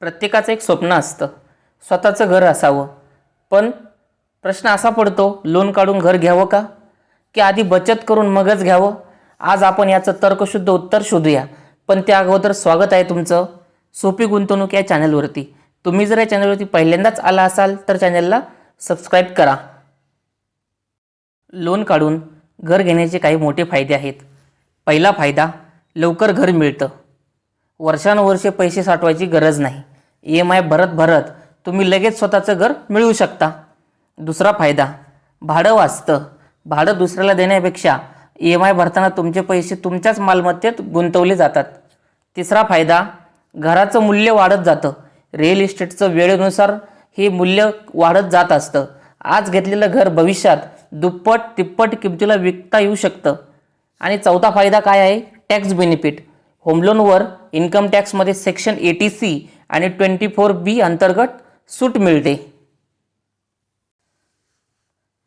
प्रत्येकाचं एक स्वप्न असतं. स्वतःचं घर असावं. पण प्रश्न असा पडतो लोन काढून घर घ्यावं का? की आधी बचत करून मगच घ्यावं? आज आपण याचं तर्कशुद्ध उत्तर शोधूया. पण त्या अगोदर स्वागत आहे तुमचं सोपी गुंतवणूक या चॅनलवरती. तुम्ही जर या चॅनलवरती पहिल्यांदाच आला असाल तर चॅनलला सबस्क्राईब करा. लोन काढून घर घेण्याचे काही मोठे फायदे आहेत. पहिला फायदा लवकर घर मिळतं. वर्षानुवर्षे पैसे साठवायची गरज नाही. ई एम आय भरत भरत तुम्ही लगेच स्वतःचं घर मिळवू शकता. दुसरा फायदा भाडं वाचतं. भाडं दुसऱ्याला देण्यापेक्षा ई एम आय भरताना तुमचे पैसे तुमच्याच मालमत्तेत गुंतवले जातात. तिसरा फायदा घराचं मूल्य वाढत जातं. रिअल इस्टेटचं वेळेनुसार हे मूल्य वाढत जात असतं. आज घेतलेलं घर भविष्यात दुप्पट तिप्पट किमतीला विकता येऊ शकतं. आणि चौथा फायदा काय आहे? टॅक्स बेनिफिट होम लोनवर इन्कम टॅक्समध्ये सेक्शन एटी सी आणि ट्वेंटी फोर बी अंतर्गत सूट मिळते.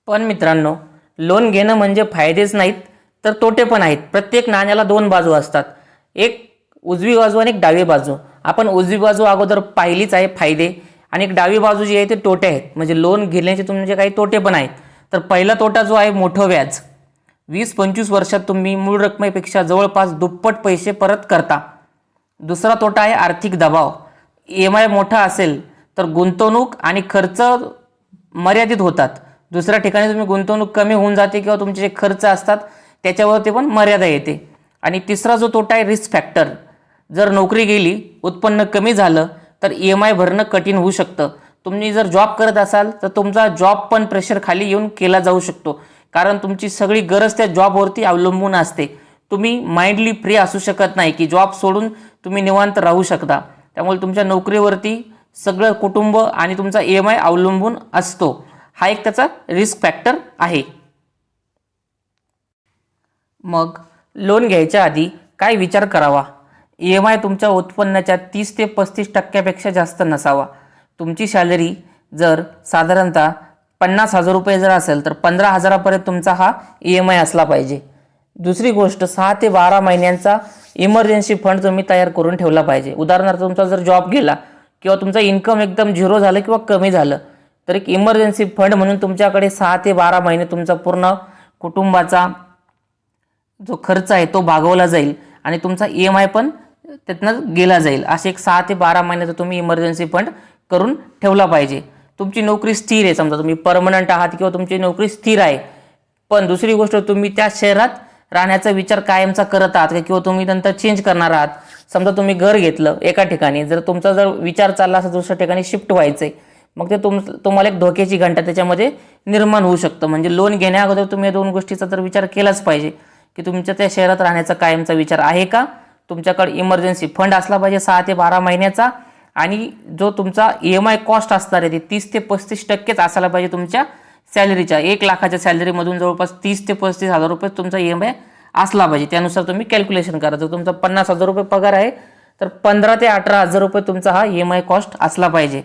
पण मित्रांनो लोन घेणं म्हणजे फायदेच नाहीत तर तोटे पण आहेत. प्रत्येक नाण्याला दोन बाजू असतात. एक उजवी बाजू आणि एक डावी बाजू. आपण उजवी बाजू अगोदर पाहिलीच आहे फायदे आणि एक डावी बाजू जी आहे ते तोटे आहेत. म्हणजे लोन घेण्याचे तुमचे काही तोटे पण आहेत. तर पहिला तोटा जो आहे मोठं व्याज. वीस पंचवीस वर्षात तुम्ही मूळ रकमेपेक्षा जवळपास दुप्पट पैसे परत करता. दुसरा तोटा आहे आर्थिक दबाव. ई एम आय मोठा असेल तर गुंतवणूक आणि खर्च मर्यादित होतात. दुसऱ्या ठिकाणी तुम्ही गुंतवणूक कमी होऊन जाते किंवा तुमचे जे खर्च असतात त्याच्यावरती पण मर्यादा येते. आणि तिसरा जो तोटा आहे रिस्क फॅक्टर जर नोकरी गेली उत्पन्न कमी झालं तर ई एम आय भरणं कठीण होऊ शकतं. तुम्ही जर जॉब करत असाल तर तुमचा जॉब पण प्रेशर खाली येऊन केला जाऊ शकतो. कारण तुमची सगळी गरज त्या जॉबवरती अवलंबून असते. तुम्ही माइंडली फ्री असू शकत नाही की जॉब सोडून तुम्ही निवांत राहू शकता. त्यामुळे तुमच्या नोकरीवरती सगळं कुटुंब आणि तुमचा ई एम आय अवलंबून असतो. हा एक त्याचा रिस्क फॅक्टर आहे. मग लोन घ्यायच्या आधी काय विचार करावा? ई एम आय तुमच्या उत्पन्नाच्या तीस ते पस्तीस टक्क्यापेक्षा जास्त नसावा. तुमची सॅलरी जर साधारणतः पन्नास हजार रुपये जर असेल तर पंधरा हजारापर्यंत तुमचा हा ई एम आय असला पाहिजे. दुसरी गोष्ट सहा ते बारा महिन्यांचा इमर्जन्सी फंड तुम्ही तयार करून ठेवला पाहिजे. उदाहरणार्थ तुमचा जर जॉब गेला किंवा तुमचा इन्कम एकदम झिरो झालं किंवा कमी झालं तर एक इमर्जन्सी फंड म्हणून तुमच्याकडे सहा ते बारा महिने तुमचा पूर्ण कुटुंबाचा जो खर्च आहे तो भागवला जाईल आणि तुमचा ई एम आय पण त्यातनं गेला जाईल. असे एक सहा ते बारा महिन्याचा तुम्ही इमर्जन्सी फंड करून ठेवला पाहिजे. तुमची नोकरी स्थिर आहे समजा तुम्ही परमनंट आहात किंवा तुमची नोकरी स्थिर आहे. पण दुसरी गोष्ट तुम्ही त्या शहरात राहण्याचा विचार कायमचा करत आहात का? किंवा तुम्ही नंतर चेंज करणार आहात? समजा तुम्ही घर घेतलं एका ठिकाणी जर तुमचा जर विचार चालला असेल दुसऱ्या ठिकाणी शिफ्ट व्हायचं आहे मग ते तुम तुम्हाला एक धोक्याची घंटा त्याच्यामध्ये निर्माण होऊ शकतं. म्हणजे लोन घेण्या अगोदर तुम्ही या दोन गोष्टीचा तर विचार केलाच पाहिजे की तुमच्या त्या शहरात राहण्याचा कायमचा विचार आहे का? तुमच्याकडे इमर्जन्सी फंड असला पाहिजे सहा ते बारा महिन्याचा आणि जो तुमचा ई एम आय कॉस्ट असणार आहे ते तीस ते पस्तीस टक्केच असायला पाहिजे तुमच्या सॅलरीच्या. एक लाखाच्या सॅलरीमधून जवळपास तीस ते पस्तीस हजार रुपये तुमचा ई एम आय असला पाहिजे. त्यानुसार तुम्ही कॅल्क्युलेशन करा. जर तुमचा पन्नास हजार रुपये पगार आहे तर पंधरा ते अठरा हजार रुपये तुमचा हा ई एम आय कॉस्ट असला पाहिजे.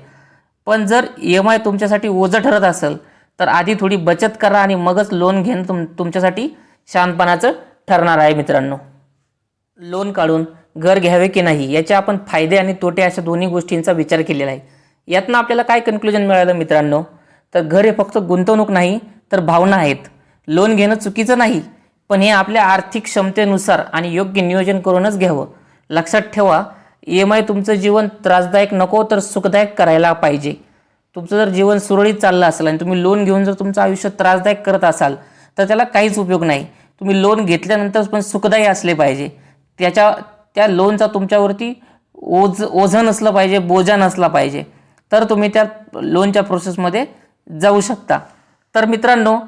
पण जर ई एम आय तुमच्यासाठी ओझं ठरत असेल तर आधी थोडी बचत करा आणि मगच लोन घेणं तुम तुमच्यासाठी शांतपणाचं ठरणार आहे मित्रांनो. लोन काढून घर घ्यावे की नाही याचे आपण फायदे आणि तोटे अशा दोन्ही गोष्टींचा विचार केलेला आहे. यातनं आपल्याला काय कन्क्लुजन मिळालं मित्रांनो? तर घर हे फक्त गुंतवणूक नाही तर भावना आहेत. लोन घेणं चुकीचं नाही पण हे आपल्या आर्थिक क्षमतेनुसार आणि योग्य नियोजन करूनच घ्यावं. लक्षात ठेवा ई एम आय तुमचं जीवन त्रासदायक नको तर सुखदायक करायला पाहिजे. तुमचं जर जीवन सुरळीत चाललं असेल आणि तुम्ही लोन घेऊन जर तुमचं आयुष्य त्रासदायक करत असाल तर त्याला काहीच उपयोग नाही. तुम्ही लोन घेतल्यानंतर पण सुखदायी असले पाहिजे. त्याच्या त्या लोनचा तुमच्यावरती ओझ ओझं नसलं पाहिजे बोजा नसला पाहिजे. तर तुम्ही त्या लोनच्या प्रोसेसमध्ये जाऊ शकता. तर मित्रांनो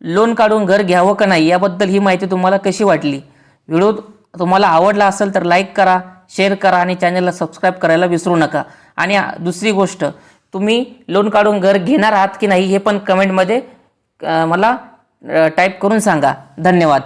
लोन काढून घर घ्यावं का नाही याबद्दल ही माहिती तुम्हाला कशी वाटली? व्हिडिओ तुम्हाला आवडला असेल तर लाईक करा शेअर करा आणि चॅनलला सबस्क्राईब करायला विसरू नका. आणि दुसरी गोष्ट तुम्ही लोन काढून घर घेणार आहात की नाही हे पण कमेंटमध्ये मला टाईप करून सांगा. धन्यवाद.